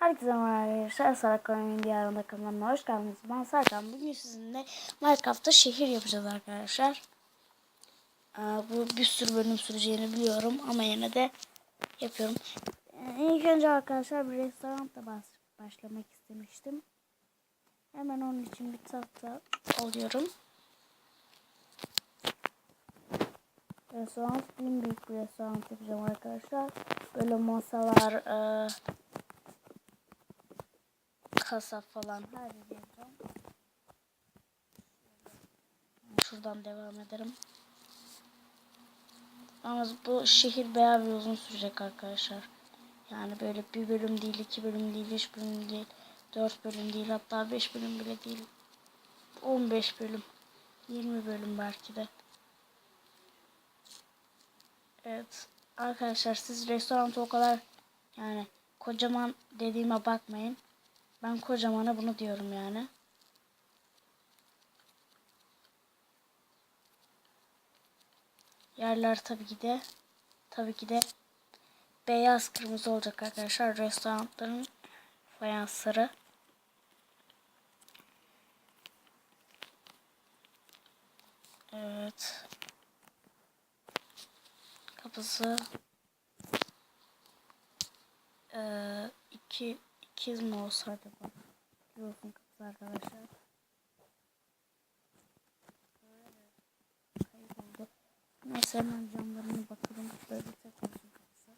Herkese merhaba arkadaşlar. Sarıkan'ın diyarında kanalıma hoş geldiniz. Ben Serkan. Bugün sizinle Minecraft'ta şehir yapacağız arkadaşlar. Ee, bu bir sürü bölüm süreceğini biliyorum ama yine de yapıyorum. Ee, ilk önce arkadaşlar bir restoranda baş, başlamak istemiştim. Hemen onun için bir tahta alıyorum. Restoran en büyük bir restoran yapacağım arkadaşlar. Böyle masalar, e, kasa falan yeri yapacağım. Şuradan devam ederim. Ama bu şehir bayağı bir uzun sürecek arkadaşlar. Yani böyle bir bölüm değil, iki bölüm değil, üç bölüm değil, dört bölüm değil, hatta beş bölüm bile değil. 15 bölüm, 20 bölüm belki de. Evet. Arkadaşlar siz restoranda o kadar yani kocaman dediğime bakmayın. Ben kocamana bunu diyorum yani. Yerler tabii ki de tabii ki de beyaz kırmızı olacak arkadaşlar restoranların fayansları. Evet. Kapısı ee, ikiz mi olsa acaba? Olsun kapısı arkadaşlar. Kayboldu. Neyse hemen camlarına bakalım. Böyle tek olsun kapısı.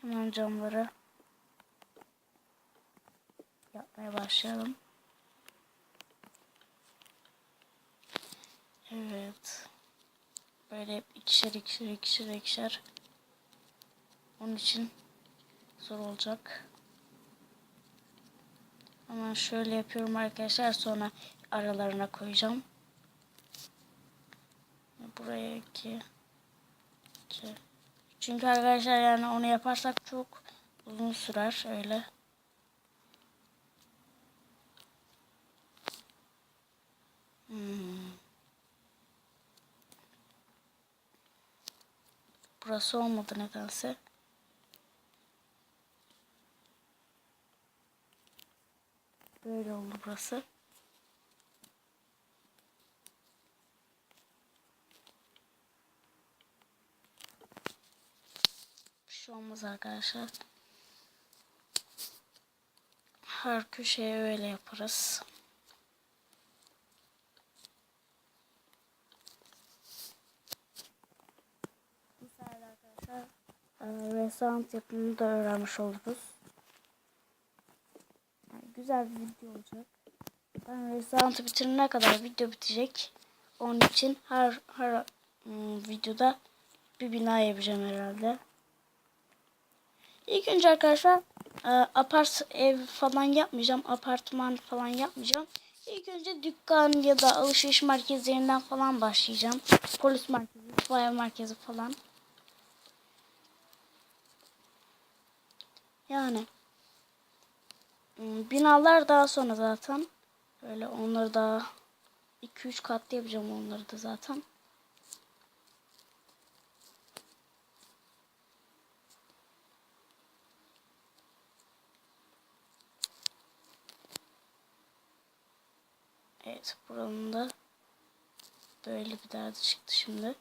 Hemen camları yapmaya başlayalım. Evet. Böyle hep ikişer ikişer ikişer ikişer. Onun için zor olacak. Hemen şöyle yapıyorum arkadaşlar. Sonra aralarına koyacağım. Buraya iki. Çünkü arkadaşlar yani onu yaparsak çok uzun sürer öyle. Hmm. Burası olmadı nedense. Böyle oldu burası. Bir şey olmaz arkadaşlar. Her köşeye öyle yaparız. Bu sayede arkadaşlar e, restoran yapımını da öğrenmiş oluruz. Güzel bir video olacak. Ben restoranı bitirene kadar video bitecek. Onun için her her ım, videoda bir bina yapacağım herhalde. İlk önce arkadaşlar e, apart ev falan yapmayacağım. Apartman falan yapmayacağım. İlk önce dükkan ya da alışveriş merkezlerinden falan başlayacağım. Polis merkezi, itfaiye merkezi falan. Yani binalar daha sonra zaten. Böyle onları da 2-3 katlı yapacağım onları da zaten. Evet buranın da böyle bir derdi çıktı şimdi.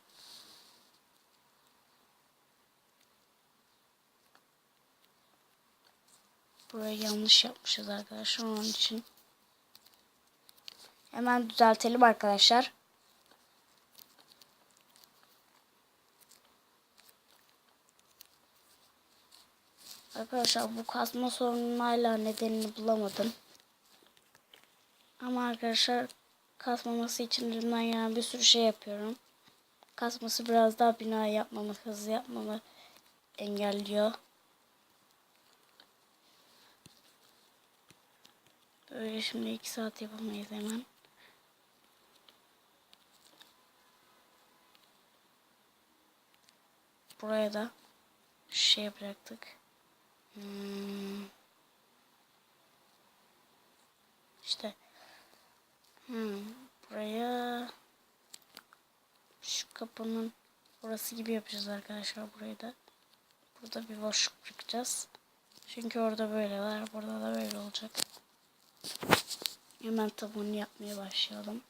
Burayı yanlış yapmışız arkadaşlar onun için. Hemen düzeltelim arkadaşlar. Arkadaşlar bu kazma sorunun hala nedenini bulamadım. Ama arkadaşlar kasmaması için elimden gelen bir sürü şey yapıyorum. Kasması biraz daha bina yapmamı, hızlı yapmamı engelliyor. Böyle şimdi iki saat yapamayız hemen. Buraya da şey bıraktık. Hmm. İşte Hmm, buraya şu kapının orası gibi yapacağız arkadaşlar burayı da. Burada bir boşluk bırakacağız. Çünkü orada böyle var. Burada da böyle olacak. Hemen tabuğunu yapmaya başlayalım.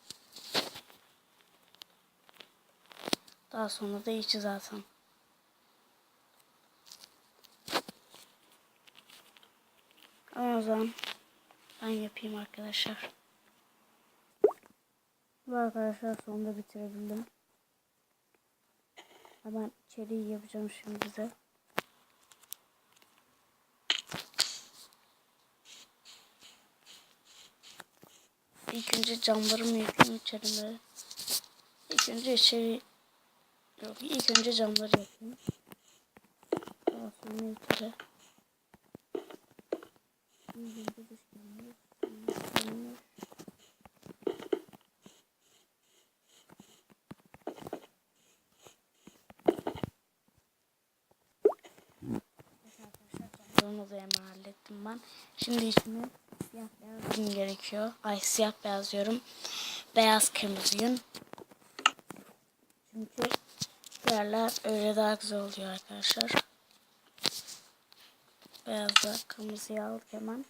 Daha sonra da içi zaten. Ama o zaman ben yapayım arkadaşlar. Bu arkadaşlar sonunda bitirebildim. Hemen içeriği yapacağım şimdi bize. İlk önce camlarımı yapayım içerime. İlk önce içeri yok ilk önce camları yapayım. Daha sonra içeri. Camlarını da hallettim ben. Şimdi içine siyah beyaz gerekiyor. Ay siyah beyaz diyorum. Beyaz kırmızı yün. Çünkü yerler öyle daha güzel oluyor arkadaşlar. Beyazla kırmızıyı aldık hemen.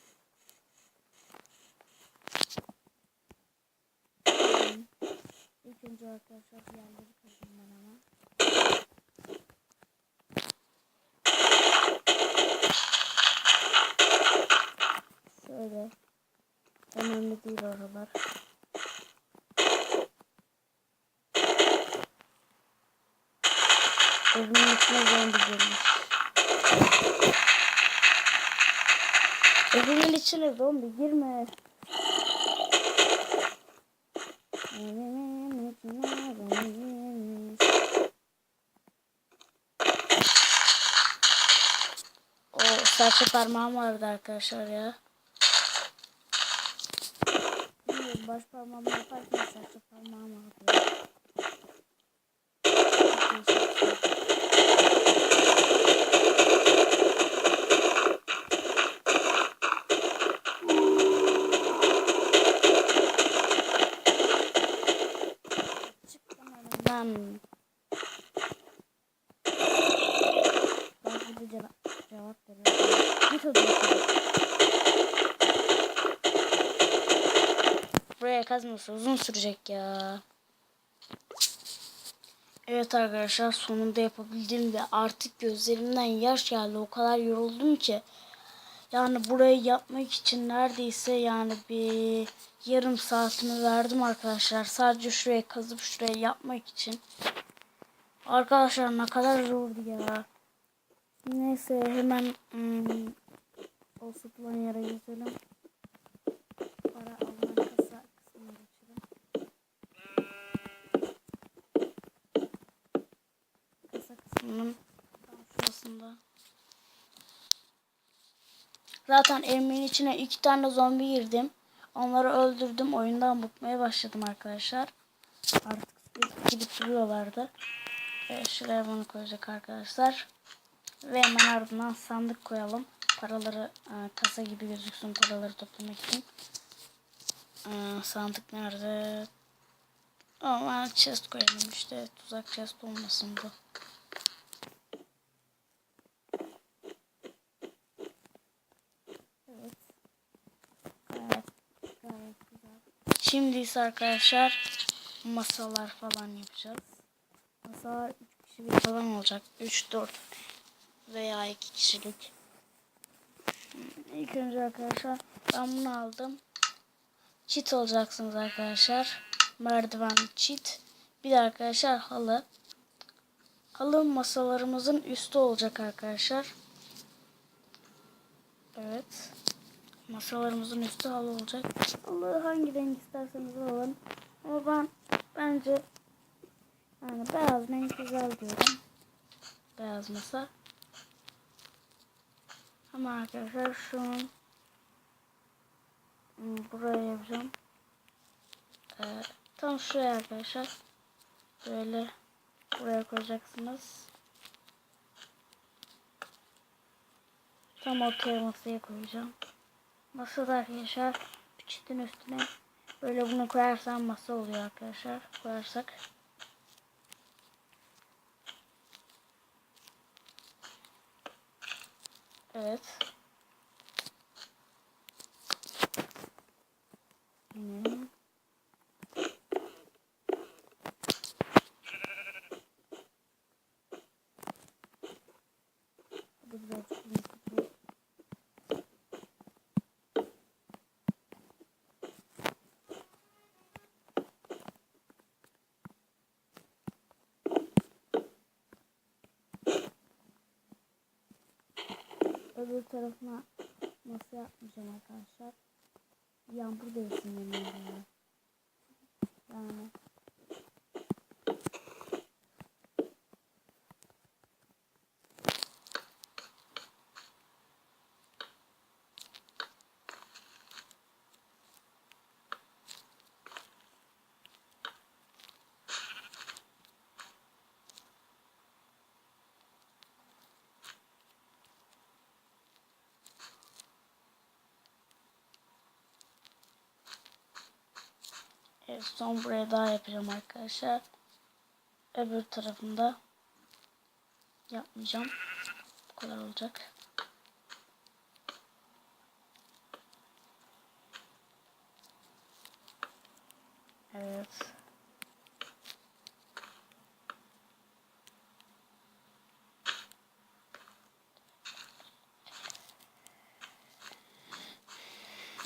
İlk önce arkadaşlar yerleri kazdım Önemli değil oralar. Evimin içine zombi girmiş. Evimin içine zombi girme. O serçe parmağım vardı arkadaşlar ya. Baş parmağımı yaparken serçe parmağım Buraya kazması uzun sürecek ya. Evet arkadaşlar sonunda yapabildim ve artık gözlerimden yaş geldi. O kadar yoruldum ki. Yani burayı yapmak için neredeyse yani bir yarım saatimi verdim arkadaşlar. Sadece şuraya kazıp şuraya yapmak için. Arkadaşlar ne kadar zordu ya. Neyse hemen hmm, o satılan yere gezelim. Para alınan Tam şurasında. Zaten evimin içine iki tane zombi girdim. Onları öldürdüm. Oyundan bıkmaya başladım arkadaşlar. Artık gidip duruyorlardı. Ve şuraya bunu koyacak arkadaşlar. Ve hemen ardından sandık koyalım. Paraları e, kasa gibi gözüksün paraları toplamak için. E, sandık nerede? Ama chest koyalım işte. Tuzak chest olmasın bu. Evet. Gayet, gayet güzel. Şimdi ise arkadaşlar masalar falan yapacağız. Masalar 3 kişilik falan olacak. 3-4 veya 2 kişilik. İlk önce arkadaşlar ben bunu aldım. Çit olacaksınız arkadaşlar. Merdiven çit. Bir de arkadaşlar halı. Halı masalarımızın üstü olacak arkadaşlar. Evet. Masalarımızın üstü halı olacak. Halı hangi renk isterseniz alın. Ama ben bence yani beyaz renk güzel diyorum. Beyaz masa. Ama arkadaşlar şu an hmm, buraya yapacağım. Ee, tam şuraya arkadaşlar. Böyle buraya koyacaksınız. Tam ortaya masaya koyacağım. Masada arkadaşlar çitin üstüne böyle bunu koyarsam masa oluyor arkadaşlar. Koyarsak. Evet. Hmm. Öbür tarafına masa yapmayacağım arkadaşlar. Yağmur değilsin ederim. Yani Evet, son buraya daha yapacağım arkadaşlar. Öbür tarafında yapmayacağım. Bu kadar olacak. Evet.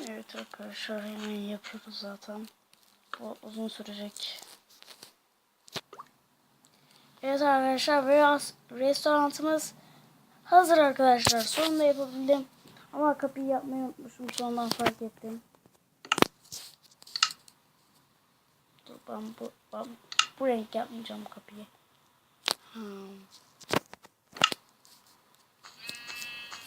Evet arkadaşlar hemen yapıyoruz zaten. Bu uzun sürecek. Evet arkadaşlar biraz restoranımız hazır arkadaşlar. Sonunda yapabildim. Ama kapıyı yapmayı unutmuşum. Sonradan fark ettim. Dur ben bu, ben bu renk yapmayacağım kapıyı. Hmm.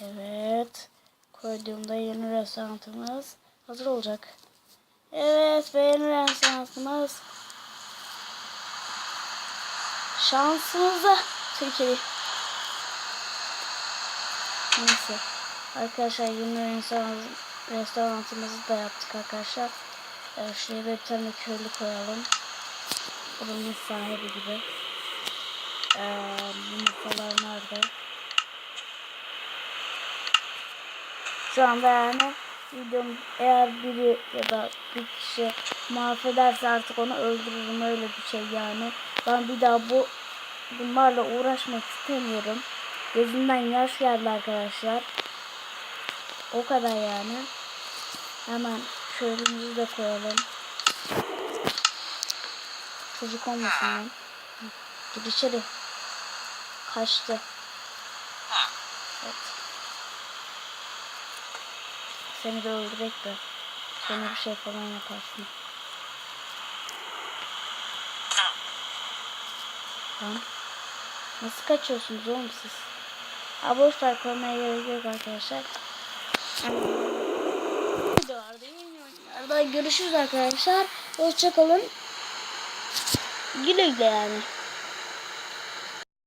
Evet. Koyduğumda yeni restoranımız hazır olacak. Evet ve yeni restoranımız şansımıza Türkiye. Neyse. Arkadaşlar yeni restoran, restoranımızı da yaptık arkadaşlar. Evet, şuraya da bir tane köylü koyalım. Buranın sahibi gibi. Ee, yumurtalar nerede? Şu anda yani videom eğer biri ya da bir kişi mahvederse artık onu öldürürüm öyle bir şey yani. Ben bir daha bu bunlarla uğraşmak istemiyorum. Gözümden yaş geldi arkadaşlar. O kadar yani. Hemen şöylemizi de koyalım. Çocuk olmasın lan. Gir içeri. Kaçtı. Seni de öldürek de sonra bir şey falan yaparsın. Lan. Nasıl kaçıyorsunuz oğlum siz? Ha boş ver koymaya gerek yok arkadaşlar. Görüşürüz arkadaşlar. Hoşçakalın. Güle güle yani.